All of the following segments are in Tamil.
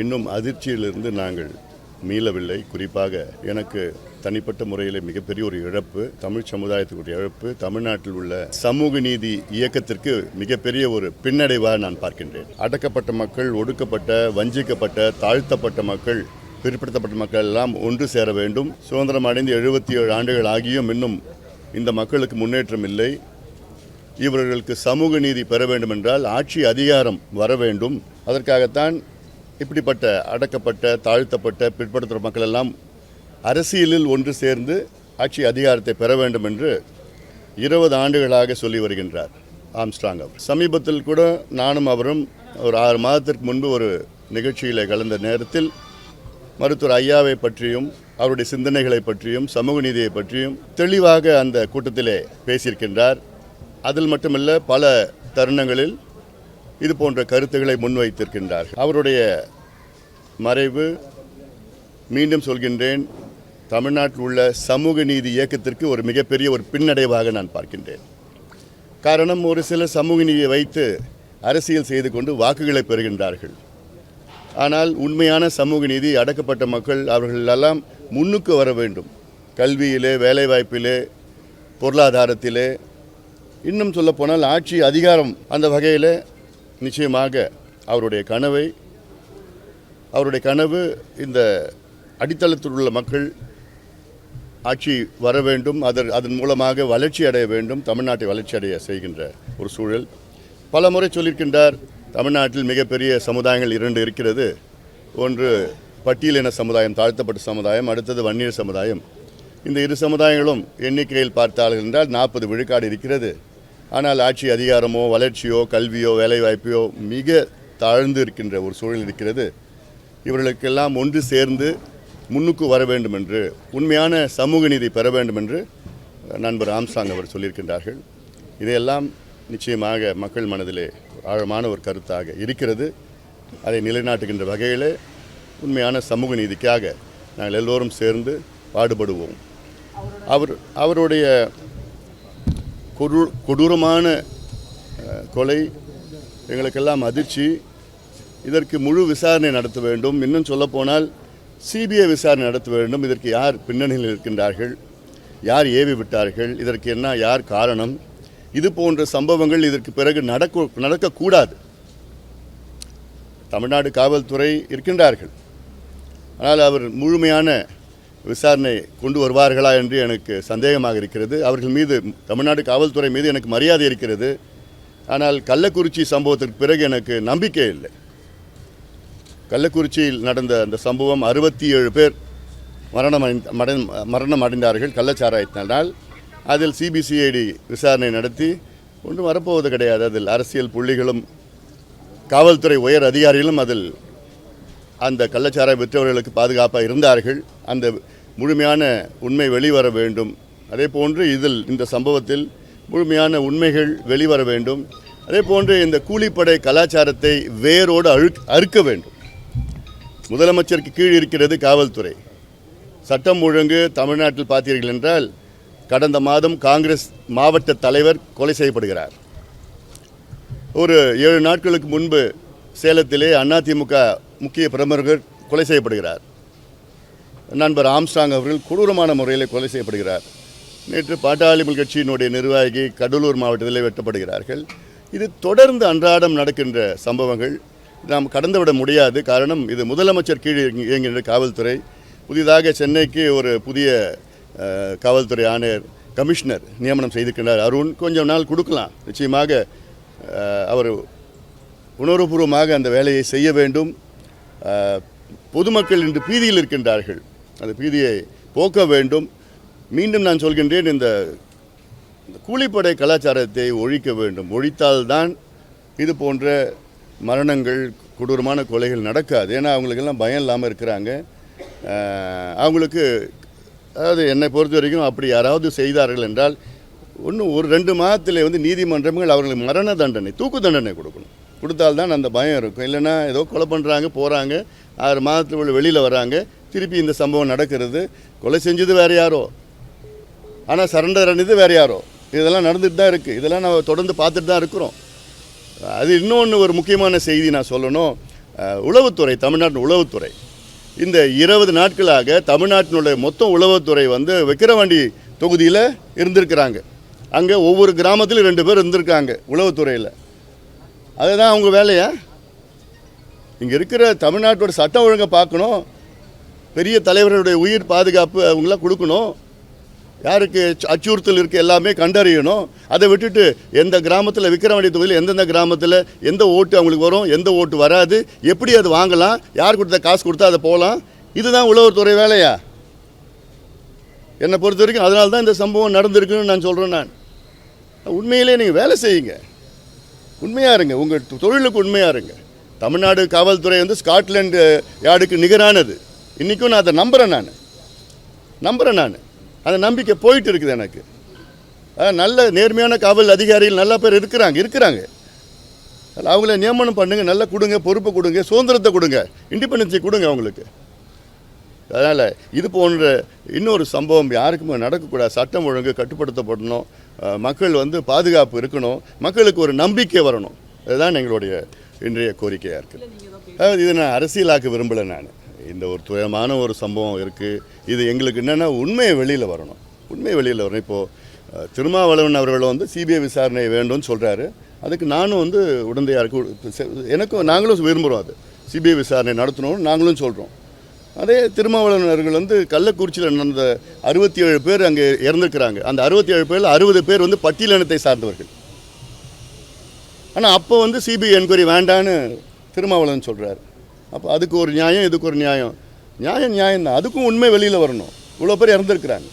இன்னும் அதிர்ச்சியிலிருந்து நாங்கள் மீளவில்லை. குறிப்பாக எனக்கு தனிப்பட்ட முறையில் மிகப்பெரிய ஒரு இழப்பு தமிழ் சமுதாயத்துக்குரிய இழப்பு தமிழ்நாட்டில் உள்ள சமூக நீதி இயக்கத்திற்கு மிகப்பெரிய ஒரு பின்னடைவாக நான் பார்க்கின்றேன். அடக்கப்பட்ட மக்கள் ஒடுக்கப்பட்ட வஞ்சிக்கப்பட்ட தாழ்த்தப்பட்ட மக்கள் பிற்படுத்தப்பட்ட மக்கள் எல்லாம் ஒன்று சேர வேண்டும். சுதந்திரம் அடைந்து எழுபத்தி ஏழு ஆண்டுகள் ஆகியும் இன்னும் இந்த மக்களுக்கு முன்னேற்றம் இல்லை. இவர்களுக்கு சமூக நீதி பெற வேண்டும் என்றால் ஆட்சி அதிகாரம் வர வேண்டும். அதற்காகத்தான் இப்படிப்பட்ட அடக்கப்பட்ட தாழ்த்தப்பட்ட பிற்படுத்துகிற மக்கள் எல்லாம் அரசியலில் ஒன்று சேர்ந்து ஆட்சி அதிகாரத்தை பெற வேண்டும் என்று இருபது ஆண்டுகளாக சொல்லி வருகின்றார் ஆம்ஸ்ட்ராங் அவர். சமீபத்தில் கூட நானும் அவரும் ஒரு ஆறு மாதத்திற்கு முன்பு ஒரு நிகழ்ச்சியில் கலந்த நேரத்தில் மருத்துவர் ஐயாவை பற்றியும் அவருடைய சிந்தனைகளை பற்றியும் சமூக நீதியை பற்றியும் தெளிவாக அந்த கூட்டத்திலே பேசியிருக்கின்றார். அதில் மட்டுமல்ல பல தருணங்களில் இது போன்ற கருத்துக்களை முன்வைத்திருக்கின்றார் அவருடைய மறைவு மீண்டும் சொல்கின்றேன் தமிழ்நாட்டில் உள்ள சமூக நீதி இயக்கத்திற்கு ஒரு மிகப்பெரிய ஒரு பின்னடைவாக நான் பார்க்கின்றேன். காரணம் ஒரு சில சமூக நீதியை வைத்து அரசியல் செய்து கொண்டு வாக்குகளை பெறுகின்றார்கள். ஆனால் உண்மையான சமூக நீதி அடக்கப்பட்ட மக்கள் அவர்கள் எல்லாம் முன்னுக்கு வர வேண்டும். கல்வியிலே வேலைவாய்ப்பிலே பொருளாதாரத்திலே. இன்னும் சொல்லப்போனால் ஆட்சி அதிகாரம் அந்த வகையில் நிச்சயமாக அவருடைய கனவை அவருடைய கனவு இந்த அடித்தளத்தில் உள்ள மக்கள் ஆட்சி வர வேண்டும். அதன் அதன் மூலமாக வளர்ச்சி அடைய வேண்டும். தமிழ்நாட்டை வளர்ச்சி அடைய செய்கின்ற ஒரு சூழல். பல முறை சொல்லியிருக்கின்றார் தமிழ்நாட்டில் மிகப்பெரிய சமுதாயங்கள் இரண்டு இருக்கிறது. ஒன்று பட்டியலின சமுதாயம் தாழ்த்தப்பட்ட சமுதாயம் அடுத்தது வன்னியர் சமுதாயம். இந்த இரு சமுதாயங்களும் எண்ணிக்கையில் பார்த்தார்கள் என்றால் நாற்பது விழுக்காடு இருக்கிறது. ஆனால் ஆட்சி அதிகாரமோ வளர்ச்சியோ கல்வியோ வேலைவாய்ப்பையோ மிக தாழ்ந்து இருக்கின்ற ஒரு சூழல் இருக்கிறது. இவர்களுக்கெல்லாம் ஒன்று சேர்ந்து முன்னுக்கு வர வேண்டும் என்று உண்மையான சமூக நீதி பெற வேண்டும் என்று நண்பர் ஆம்சாங் அவர் சொல்லியிருக்கின்றார்கள். இதையெல்லாம் நிச்சயமாக மக்கள் மனதிலே ஆழமான ஒரு கருத்தாக இருக்கிறது. அதை நிலைநாட்டுகின்ற வகையிலே உண்மையான சமூக நீதிக்காக நாங்கள் எல்லோரும் சேர்ந்து பாடுபடுவோம். அவர் அவருடைய கொடு கொடூரமான கொலை எங்களுக்கெல்லாம் அதிர்ச்சி. இதற்கு முழு விசாரணை நடத்த வேண்டும். இன்னும் சொல்லப்போனால் சிபிஐ விசாரணை நடத்த வேண்டும். இதற்கு யார் பின்னணியில் இருக்கின்றார்கள் யார் ஏவி விட்டார்கள்? இதற்கு என்ன யார் காரணம்? இது போன்ற சம்பவங்கள் இதற்கு பிறகு நடக்க நடக்கக்கூடாது. தமிழ்நாடு காவல்துறை இருக்கின்றார்கள். ஆனால் அவர் முழுமையான விசாரணை கொண்டு வருவார்களா என்று எனக்கு சந்தேகமாக இருக்கிறது. அவர்கள் மீது தமிழ்நாடு காவல்துறை மீது எனக்கு மரியாதை இருக்கிறது. ஆனால் கள்ளக்குறிச்சி சம்பவத்திற்கு பிறகு எனக்கு நம்பிக்கை இல்லை. கள்ளக்குறிச்சியில் நடந்த அந்த சம்பவம் அறுபத்தி ஏழு பேர் மரணம் அடைந்த- மரணம் மரணம் அடைந்தார்கள் கள்ளச்சாராயத்தினால். அதில் சிபிசிஐடி விசாரணை நடத்தி ஒன்றும் வரப்போவது கிடையாது. அதில் அரசியல் புள்ளிகளும் காவல்துறை உயர் அதிகாரிகளும் அதில் அந்த கள்ளச்சாராய விற்றவர்களுக்கு பாதுகாப்பாக இருந்தார்கள். அந்த முழுமையான உண்மை வெளிவர வேண்டும். அதே போன்று இதில் இந்த சம்பவத்தில் முழுமையான உண்மைகள் வெளிவர வேண்டும். அதே போன்று இந்த கூலிப்படை கலாச்சாரத்தை வேரோடு அழுக் அறுக்க வேண்டும். முதலமைச்சருக்கு கீழ் இருக்கிறது காவல்துறை. சட்டம் ஒழுங்கு தமிழ்நாட்டில் பார்த்தீர்கள் என்றால் கடந்த மாதம் காங்கிரஸ் மாவட்ட தலைவர் கொலை செய்யப்படுகிறார். ஒரு ஏழு நாட்களுக்கு முன்பு சேலத்திலே அதிமுக முக்கிய பிரமுகர் கொலை செய்யப்படுகிறார். நண்பர் ஆம்ஸ்டாங் அவர்கள் கொடூரமான முறையில் கொலை செய்யப்படுகிறார். நேற்று பாட்டாளிமல் கட்சியினுடைய நிர்வாகி கடலூர் மாவட்டத்திலே வெட்டப்படுகிறார்கள். இது தொடர்ந்து அன்றாடம் நடக்கின்ற சம்பவங்கள். நாம் கடந்துவிட முடியாது. காரணம் இது முதலமைச்சர் கீழ் இயங்கின்ற இயங்குகின்ற காவல்துறை. புதிதாக சென்னைக்கு ஒரு புதிய காவல்துறை ஆணையர் கமிஷனர் நியமனம் செய்திருக்கிறார் அருண். கொஞ்சம் நாள் கொடுக்கலாம். நிச்சயமாக அவர் உணர்வுபூர்வமாக அந்த வேலையை செய்ய வேண்டும். பொதுமக்கள் இன்று பீதியில் இருக்கின்றார்கள். அந்த பீதியை போக்க வேண்டும். மீண்டும் நான் சொல்கின்றேன் இந்த இந்த கூலிப்படை கலாச்சாரத்தை ஒழிக்க வேண்டும். ஒழித்தால்தான் இது போன்ற மரணங்கள் கொடூரமான கொலைகள் நடக்காது. ஏன்னா அவங்களுக்கெல்லாம் பயம் இல்லாமல் இருக்கிறாங்க. அவங்களுக்கு அதாவது என்னை பொறுத்த வரைக்கும் அப்படி யாராவது செய்தார்கள் என்றால் ஒன்றும் ஒரு ரெண்டு மாதத்தில் வந்து நீதிமன்றங்கள் அவர்களுக்கு மரண தண்டனை தூக்கு தண்டனை கொடுக்கணும். கொடுத்தால்தான் அந்த பயம் இருக்கும். இல்லைன்னா ஏதோ கொலை பண்ணுறாங்க போகிறாங்க ஆறு மாதத்தில் உள்ள வெளியில் வராங்க. திருப்பி இந்த சம்பவம் நடக்கிறது. கொலை செஞ்சது வேறு யாரோ? ஆனால் சரண்டர் அணிது வேறு யாரோ? இதெல்லாம் நடந்துட்டு தான் இருக்குது இதெல்லாம் நம்ம தொடர்ந்து பார்த்துட்டு தான் இருக்கிறோம். அது இன்னொன்று ஒரு முக்கியமான செய்தி நான் சொல்லணும். உளவுத்துறை தமிழ்நாட்டின் உளவுத்துறை. இந்த இருபது நாட்களாக தமிழ்நாட்டினுடைய மொத்த உளவுத்துறை வந்து விக்கிரவாண்டி தொகுதியில் இருந்திருக்கிறாங்க. அங்கே ஒவ்வொரு கிராமத்திலும் ரெண்டு பேர் இருந்திருக்காங்க உளவுத்துறையில். அதுதான் அவங்க வேலையா? இங்கே இருக்கிற தமிழ்நாட்டோட சட்டம் ஒழுங்கை பார்க்கணும். பெரிய தலைவர்களுடைய உயிர் பாதுகாப்பு அவங்களாம் கொடுக்கணும். யாருக்கு அச்சுறுத்தல் இருக்குது எல்லாமே கண்டறியணும். அதை விட்டுட்டு எந்த கிராமத்தில் விக்ரமணி தொகுதியில் எந்தெந்த கிராமத்தில் எந்த ஓட்டு அவங்களுக்கு வரும் எந்த ஓட்டு வராது எப்படி அது வாங்கலாம் யார் கொடுத்த காசு கொடுத்தா அதை போகலாம் இதுதான் உளவுத்துறை வேலையா? என்னை பொறுத்த வரைக்கும் அதனால தான் இந்த சம்பவம் நடந்திருக்குன்னு நான் சொல்கிறேன் நான். உண்மையிலே நீங்கள் வேலை செய்யுங்க. உண்மையாக இருங்க. உங்கள் தொழிலுக்கு உண்மையாக இருங்க. தமிழ்நாடு காவல்துறை வந்து ஸ்காட்லாண்டு யார்டுக்கு நிகரானது. இன்றைக்கும் நான் அதை நம்புகிறேன் நான். நம்புகிறேன் நான். அந்த நம்பிக்கை போயிட்டு இருக்குது எனக்கு. நல்ல நேர்மையான காவல் அதிகாரிகள் நல்ல பேர் இருக்கிறாங்க இருக்கிறாங்க. அவங்கள நியமனம் பண்ணுங்க நல்லா கொடுங்க பொறுப்பு கொடுங்க சுதந்திரத்தை கொடுங்க இண்டிபெண்டன்ஸை கொடுங்க அவங்களுக்கு. அதனால் இது போன்ற இன்னொரு சம்பவம் யாருக்குமே நடக்கக்கூடாது. சட்டம் ஒழுங்கு கட்டுப்படுத்தப்படணும். மக்கள் வந்து பாதுகாப்பு இருக்கணும். மக்களுக்கு ஒரு நம்பிக்கை வரணும். அதுதான் எங்களுடைய இன்றைய கோரிக்கையாக இருக்குது அதாவது இது நான் அரசியலாக்க விரும்பலை நான். இந்த ஒரு துயரமான ஒரு சம்பவம் இருக்குது இது எங்களுக்கு என்னென்னா உண்மையை வெளியில் வரணும். உண்மையை வெளியில் வரணும். இப்போது திருமாவளவன் அவர்கள் வந்து சிபிஐ விசாரணை வேண்டும்னு சொல்கிறாரு அதுக்கு நானும் வந்து உடந்தையாக இருக்கு எனக்கும் நாங்களும் விரும்புகிறோம் அது. சிபிஐ விசாரணை நடத்தணும்னு நாங்களும் சொல்கிறோம் அதே திருமாவளவன் அவர்கள் வந்து கள்ளக்குறிச்சியில் நடந்த அறுபத்தி ஏழு பேர் அங்கே இறந்துருக்கிறாங்க. அந்த அறுபத்தி ஏழு பேரில் அறுபது பேர் வந்து பட்டியலினத்தை சார்ந்தவர்கள். ஆனால் அப்போ வந்து சிபிஐ என்கொயரி வேண்டான்னு திருமாவளவன் சொல்கிறார் அப்போ அதுக்கு ஒரு நியாயம் இதுக்கு ஒரு நியாயம். நியாயம் நியாயம் தான். அதுக்கும் உண்மை வெளியில் வரணும். இவ்வளோ பேர் இறந்துருக்கிறாங்க.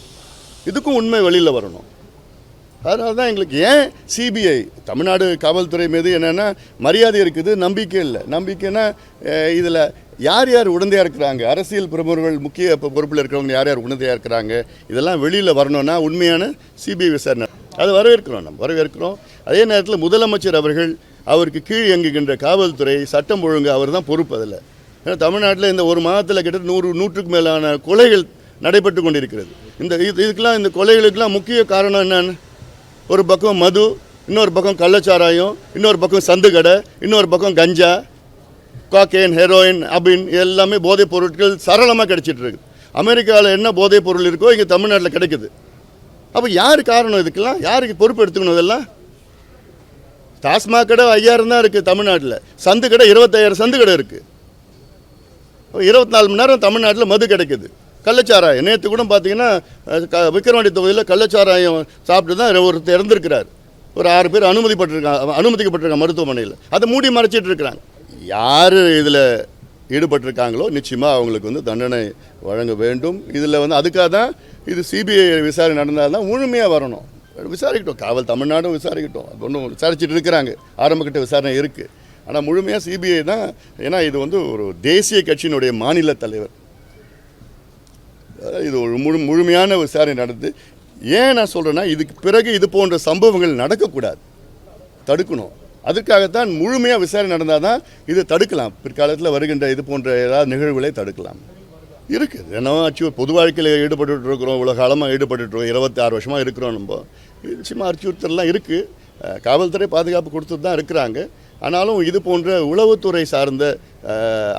இதுக்கும் உண்மை வெளியில் வரணும். அதனால தான் எங்களுக்கு ஏன் சிபிஐ தமிழ்நாடு காவல்துறை மீது என்னென்னா மரியாதை இருக்குது நம்பிக்கை இல்லை. நம்பிக்கைன்னா இதில் யார் யார் உடந்தையாக இருக்கிறாங்க? அரசியல் பிரமுகர்கள் முக்கிய பொறுப்பில் இருக்கிறவங்க யார் யார் உடந்தையாக இருக்கிறாங்க? இதெல்லாம் வெளியில் வரணும்னா உண்மையான சிபிஐ விசாரணை. அது வரவேற்கிறோம் நம்ம வரவேற்கிறோம். அதே நேரத்தில் முதலமைச்சர் அவர்கள் அவருக்கு கீழ் இயங்குகின்ற காவல்துறை சட்டம் ஒழுங்கு அவர் தான் பொறுப்பு அதில். ஏன்னா தமிழ்நாட்டில் இந்த ஒரு மாதத்தில் கிட்ட நூறு நூற்றுக்கு மேலான கொலைகள் நடைபெற்று கொண்டிருக்கிறது. இந்த இது இதுக்கெல்லாம் இந்த கொலைகளுக்கெல்லாம் முக்கிய காரணம் என்னன்னு? ஒரு பக்கம் மது இன்னொரு பக்கம் கள்ளச்சாராயம் இன்னொரு பக்கம் சந்துக்கடை இன்னொரு பக்கம் கஞ்சா காக்கேன் ஹெரோயின் அபின் எல்லாமே போதைப் பொருட்கள் சரளமாக கிடைச்சிட்டு இருக்கு அமெரிக்காவில் என்ன போதைப் பொருள் இருக்கோ இங்கே தமிழ்நாட்டில் கிடைக்குது. அப்போ யார் காரணம் இதுக்கெல்லாம்? யாருக்கு பொறுப்பு எடுத்துக்கணும் இதெல்லாம்? டாஸ்மாக் கடை ஐயாயிரம் தான் இருக்குது தமிழ்நாட்டில். சந்து கடை இருபத்தாயிரம் சந்து கடை இருக்குது இருபத்தி நாலு மணி நேரம் தமிழ்நாட்டில் மது கிடைக்குது. கள்ளச்சாராயம். நேற்று கூட பார்த்தீங்கன்னா க- விக்கிரவாண்டி தொகுதியில் கள்ளச்சாராயம் சாப்பிட்டு தான் ஒருத்தர் இறந்துருக்கிறார். ஒரு ஆறு பேர் அனுமதிப்பட்டிருக்காங்க அனுமதிக்கப்பட்டிருக்காங்க மருத்துவமனையில். அதை மூடி மறைச்சிட்டு இருக்கிறாங்க. யார் இதில் ஈடுபட்டிருக்காங்களோ நிச்சயமாக அவங்களுக்கு வந்து தண்டனை வழங்க வேண்டும். இதில் வந்து அதுக்காக தான் இது சிபிஐ விசாரணை நடந்தால் தான் முழுமையாக வரணும். விசாரிக்கட்டும். காவல் தமிழ்நாடும் விசாரிக்கட்டும். அது ஒன்றும் விசாரிச்சுட்டு இருக்கிறாங்க. ஆரம்பக்கட்ட விசாரணை இருக்குது ஆனால் முழுமையாக சிபிஐ தான் ஏன்னா இது வந்து ஒரு தேசிய கட்சியினுடைய மாநில தலைவர். இது ஒரு முழு முழுமையான விசாரணை நடந்து ஏன் நான் சொல்கிறேன்னா இதுக்கு பிறகு இது போன்ற சம்பவங்கள் நடக்கக்கூடாது. தடுக்கணும். அதுக்காகத்தான் முழுமையாக விசாரணை நடந்தால் தான் இது தடுக்கலாம். பிற்காலத்தில் வருகின்ற இது போன்ற ஏதாவது நிகழ்வுகளை தடுக்கலாம். இருக்குது ஏன்னா அச்சு பொது வாழ்க்கையில் ஈடுபட்டுட்டு இருக்கிறோம். இவ்வளோ காலமாக ஈடுபட்டுட்டு இருக்கோம் இருபத்தி ஆறு வருஷமாக இருக்கிறோம் நம்ம. நிச்சயமாக அச்சுறுத்தல்லாம் இருக்குது காவல்துறை பாதுகாப்பு கொடுத்துட்டு தான் இருக்கிறாங்க. ஆனாலும் இது போன்ற உளவுத்துறை சார்ந்த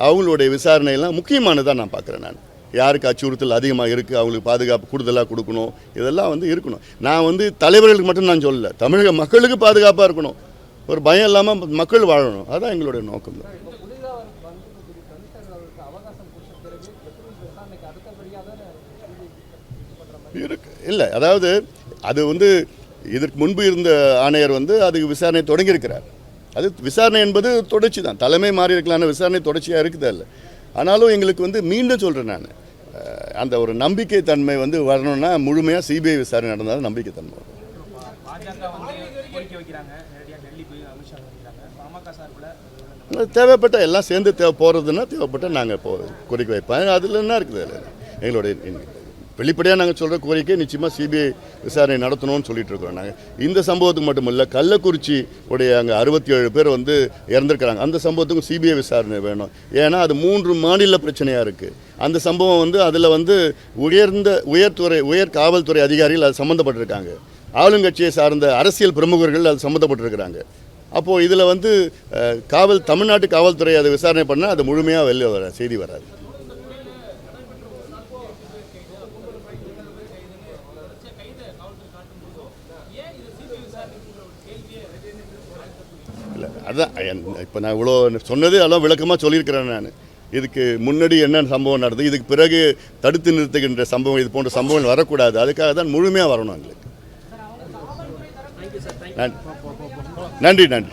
அவங்களுடைய விசாரணையெல்லாம் முக்கியமானதாக நான் பார்க்குறேன் நான். யாருக்கு அச்சுறுத்தல் அதிகமாக இருக்குது அவங்களுக்கு பாதுகாப்பு கூடுதலாக கொடுக்கணும். இதெல்லாம் வந்து இருக்கணும். நான் வந்து தலைவர்களுக்கு மட்டும் நான் சொல்லலை. தமிழக மக்களுக்கு பாதுகாப்பாக இருக்கணும். ஒரு பயம் இல்லாமல் மக்கள் வாழணும். அதுதான் எங்களுடைய நோக்கம். தான் இருக்கு. இல்லை அதாவது அது வந்து இதற்கு முன்பு இருந்த ஆணையர் வந்து அதுக்கு விசாரணை தொடங்கியிருக்கிறார். அது விசாரணை என்பது தொடர்ச்சி தான். தலைமை மாறி இருக்கலான விசாரணை தொடர்ச்சியாக இருக்குது இல்லை? ஆனாலும் எங்களுக்கு வந்து மீண்டும் சொல்கிறேன் நான். அந்த ஒரு நம்பிக்கை தன்மை வந்து வரணும்னா முழுமையாக சிபிஐ விசாரணை நடந்தால் நம்பிக்கை தன்மை வரும். தேவைப்பட்ட எல்லாம் சேர்ந்து தேவை போகிறதுன்னா தேவைப்பட்ட நாங்கள் இப்போ கோரிக்கை வைப்போம். அதில் என்ன இருக்குது அதில்? எங்களுடைய வெளிப்படையாக நாங்கள் சொல்கிற கோரிக்கை நிச்சயமாக சிபிஐ விசாரணை நடத்தணும்னு சொல்லிட்டு இருக்கிறோம் நாங்கள் இந்த சம்பவத்துக்கு மட்டும் இல்லை கள்ளக்குறிச்சி உடைய அங்கே அறுபத்தி ஏழு பேர் வந்து இறந்துருக்கிறாங்க. அந்த சம்பவத்துக்கும் சிபிஐ விசாரணை வேணும். ஏன்னா அது மூன்று மாநில பிரச்சனையாக இருக்குது அந்த சம்பவம் வந்து அதில் வந்து உயர்ந்த உயர்துறை உயர் காவல்துறை அதிகாரிகள் அது சம்மந்தப்பட்டிருக்காங்க ஆளுங்கட்சியை சார்ந்த அரசியல் பிரமுகர்கள் அது சம்மந்தப்பட்டிருக்கிறாங்க அப்போது இதில் வந்து காவல் தமிழ்நாட்டு காவல்துறை அதை விசாரணை பண்ணால் அது முழுமையாக வெளில வர செய்தி வராது. இல்லை அதான் இப்போ நான் இவ்வளோ சொன்னது அதெல்லாம் விளக்கமாக சொல்லியிருக்கிறேன் நான். இதுக்கு முன்னாடி என்ன சம்பவம் நடந்தது இதுக்கு பிறகு தடுத்து நிறுத்துகின்ற சம்பவம் இது போன்ற சம்பவங்கள் வரக்கூடாது. அதுக்காக தான் முழுமையாக வரணும் எங்களுக்கு. நன்றி நன்றி நன்றி.